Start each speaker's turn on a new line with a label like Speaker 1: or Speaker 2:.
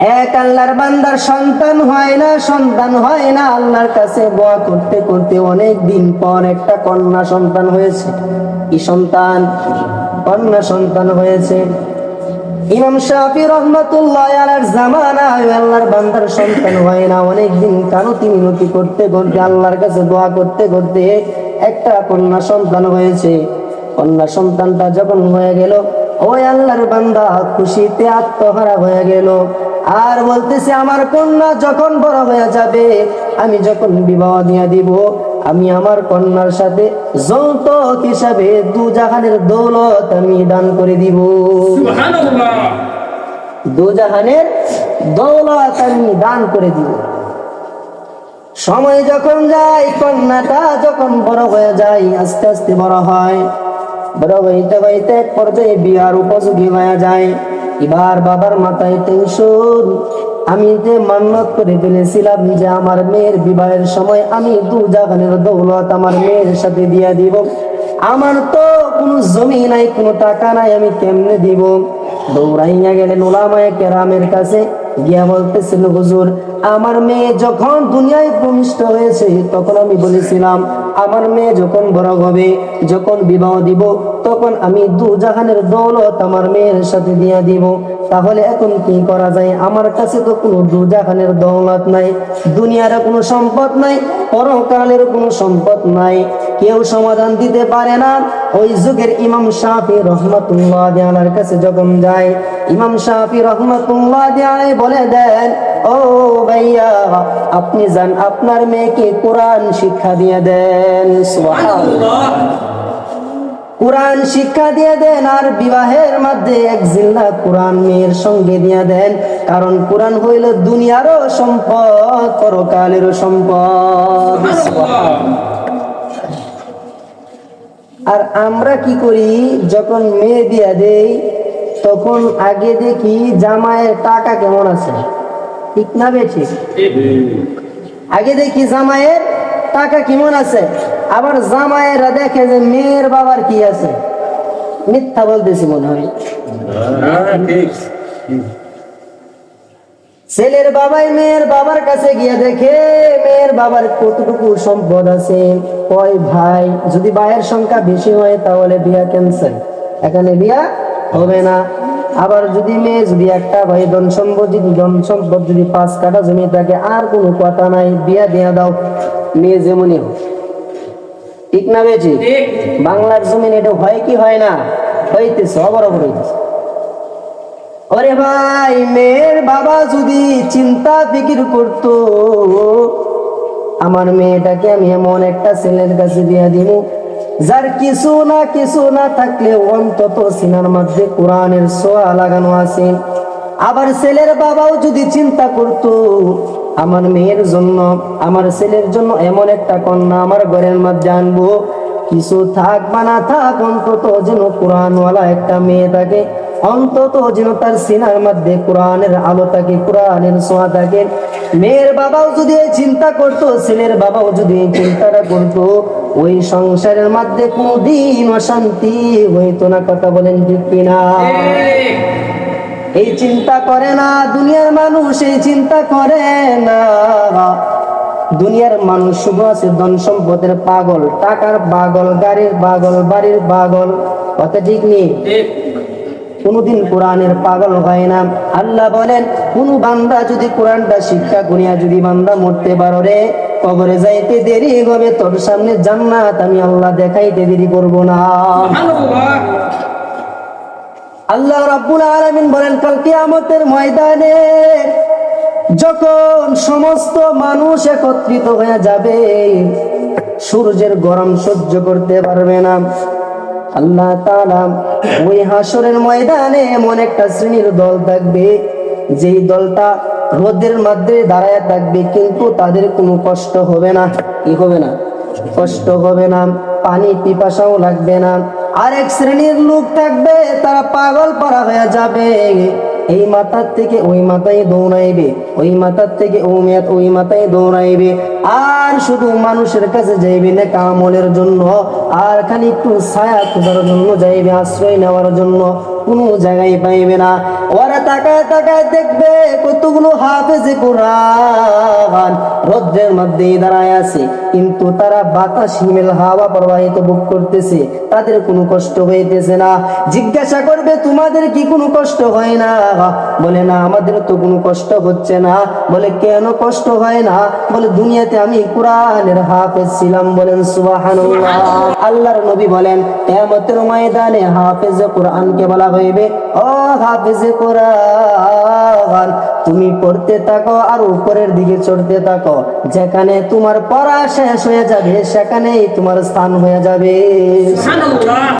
Speaker 1: এক আল্লাহর বান্দার সন্তান হয় না, সন্তান হয় না, আল্লাহর কাছে দোয়া করতে করতে অনেক দিন পর একটা কন্যা সন্তান হয়েছে। কি সন্তান? কন্যা সন্তান হয়েছে। ইমাম শাফি রহমতুল্লাহ আলার জামানায় আল্লাহর বান্দার সন্তান হয় না, অনেক দিন কানতি মিনতি করতে করতে, আল্লাহর কাছে দোয়া করতে করতে একটা কন্যা সন্তান হয়েছে। কন্যা সন্তানটা যখন হয়ে গেল, ওই আল্লাহর বান্দা খুশিতে আত্মহারা হয়ে গেল। আর বলতেছে আমার কন্যা যখন বড় হয়ে যাবে আমি যখন বিবাহ দিয়ে দিব আমি আমার কন্যার সাথে যৌতুক হিসাবে দু জাহানের দৌলত আমি দান করে দিব। দু জাহানের দৌলত আমি দান করে দিব। সময় যখন যায় কন্যাটা যখন বড় হয়ে যায় আস্তে আস্তে বড় হয়। বড় হইতে হইতে এক পর্যায়ে বিয়ার উপযোগী হয়ে যায়। এবার বাবার মাথায় টেনশন আমি যে মান্নত করে ফেলেছিলাম যে আমার মেয়ের বিবাহের সময় আমি দু জাগানের দৌলত আমার মেয়ের সাথে দিয়ে দিব। আমার তো কোনো জমি নাই, কোনো টাকা নাই, আমি কেমনে দিব? দৌড়াইয়া গেলেন ওলামায় কেরামের কাছে, গিয়া বলতেছিল হুজুর, আমার মেয়ে যখন দুনিয়ায় ভূমিষ্ঠ হয়েছে, তখন আমি বলেছিলাম, আমার মেয়ে যখন বড় হবে, যখন বিবাহ দিব তখন আমি দু জাহানের দৌলত আমার মেয়ের সাথে দিয়ে দিব। তাহলে এখন কি করা যায়? আমার কাছে তো কোনো দু জাহানের দৌলত নাই, দুনিয়ার কোনো সম্পদ নাই, পরকালের কোনো সম্পদ নাই। কেউ সমাধান দিতে পারে না। ওই যুগের ইমাম শাফি রহমতুল্লাহ দিয়ালার কাছে যখন যায়, ইমাম শাফি রহমতুল্লাহ দিয়ালাই বলে দেন, ও ভাইয়া, আপনি যান, আপনার মেয়েকে কোরআন শিক্ষা দিয়ে দেন। কোরআন শিক্ষা দিয়ে দেন আর বিবাহের মধ্যে এক জিল্লা কোরআন মেয়ের সঙ্গে দিয়ে দেন। কারণ কোরআন হইল দুনিয়ারও সম্পদ পরকালেরও সম্পদ। আর আমরা কি করি? যখন মেয়ে দিয়া দেই তখন আগে দেখি জামাইয়ের টাকা কেমন আছে। ঠিক না বেঠিক আগে দেখি জামাইয়ের টাকা কেমন আছে? আবার জামাইয়েরা দেখে যে মেয়ের বাবার কি আছে? মিথ্যা বলতেছি মনে হয়। ছেলের বাবাই মেয়ের বাবার কাছে গিয়ে দেখে মেয়ের বাবার কতটুকু সম্পদ আছে? কয় ভাই যদি ভাইয়ের সংখ্যা বেশি হয় তাহলে বিয়া ক্যান্সেল। এখানে বিয়া হবে না। আবার যদি মেয়ে যদি একটা ভাই ধন সম্পদ যদি ধন সম্পদ যদি পাঁচ কাটা জমি থাকে আর কোনো কথা নাই। বিয়া দিয়া দাও। মেয়ে যেমনই হোক। ঠিক না
Speaker 2: ঠিক।
Speaker 1: বাংলার জমিন এটা হয় কি হয় না? হইতেছে অবরবর হইতেছে। ওরে ভাই মেয়ের বাবা যদি চিন্তা ফিকির করত আমার মেয়েটাকে আমি এমন একটা ছেলের কাছে দিয়ে দিব যার কিছু না কিছু না থাকলে অন্তত সিনার মধ্যে কোরআনের সোয়া লাগানো আছে। আবার ছেলের বাবাও যদি চিন্তা করত, আমার মেয়ের জন্য, আমার ছেলের জন্য এমন একটা কন্যা আমার ঘরের মধ্যে আনব। কিছু থাক বা না থাক, অন্তত যেন কোরআনওয়ালা একটা মেয়ে থাকে। অন্তত যেন তার সিনার মধ্যে কোরআনের আলো থাকে, কোরআনের সোয়া থাকে। মেয়ের বাবাও যদি এই চিন্তা করতো, ছেলের বাবাও যদি এই চিন্তাটা করতো, ওই সংসারের মধ্যে কোনদিন অশান্তি হইতো না। কথা বলেন ঠিক কিনা? এই চিন্তা করে না দুনিয়ার মানুষ এই চিন্তা করে না। দুনিয়ার মানুষ শুধু আছে ধন সম্পদের পাগল টাকার পাগল গাড়ির পাগল বাড়ির পাগল। কথা ঠিক নেই? কোনদিন কোরআনের পাগল হয় না। আল্লাহ বলেন কোন বান্দা যদি কোরআনটা শিক্ষা করিয়া যদি বান্দা মরতে পারো রে কবরে যাইতে দেরি হবে তোর সামনে জান্নাত আমি আল্লাহ দেখাইতে দেরি করব না। আল্লাহ রাব্বুল আলামিন বলেন, কাল কিয়ামতের ময়দানে যখন সমস্ত মানুষ একত্রিত হয়ে যাবে, সূর্যের গরম সহ্য করতে পারবে না। আল্লাহ ওই হাসরের ময়দানে এমন একটা শ্রেণির দল থাকবে, যেই দলটা রোদের মধ্যে দাঁড়ায় থাকবে, কিন্তু তাদের কোনো কষ্ট হবে না। কি হবে না? কষ্ট হবে না। পানি পিপাসাও লাগবে না। আরেক শ্রেণির লোক থাকবে, তারা পাগল পারা হয়ে যাবে। এই মাথার থেকে ওই মাথায় দৌড়াইবে, ওই মাথার থেকে ও মেয়াদ ওই মাথায় দৌড়াইবে। আর শুধু মানুষের কাছে যাইবে না, কামলের জন্য। আর খালি একটু ছায়া খোঁজার জন্য যাইবে, আশ্রয় নেওয়ার জন্য। কোনো জায়গায় পাইবে না। ওরা তাকায় তাকায় দেখবে কতগুলো হাফেজে কোরআন রৌদ্রের মধ্যেই দাঁড়ায় আছে। কিন্তু তারা বাতাস হিমেল হাওয়া প্রবাহিত বুক করতেছে। তাদের কোনো কষ্ট হইতেছে না। জিজ্ঞাসা করবে তোমাদের কি কোনো কষ্ট হয় না? বলে না আমাদের তো কোনো কষ্ট হচ্ছে না। বলে কেন কষ্ট হয় না? বলে দুনিয়াতে আমি কোরআনের হাফেজ ছিলাম। বলেন সুবহানাল্লাহ। আল্লাহর নবী বলেন কিয়ামতের ময়দানে হাফেজ কোরআনকে বলা হইবে। ও হাফেজ কোরআন, তুমি পড়তে থাকো আর উপরের দিকে চড়তে থাকো। যেখানে তোমার পড়া শেষ হয়ে যাবে, সেখানেই তোমার স্থান হয়ে যাবে।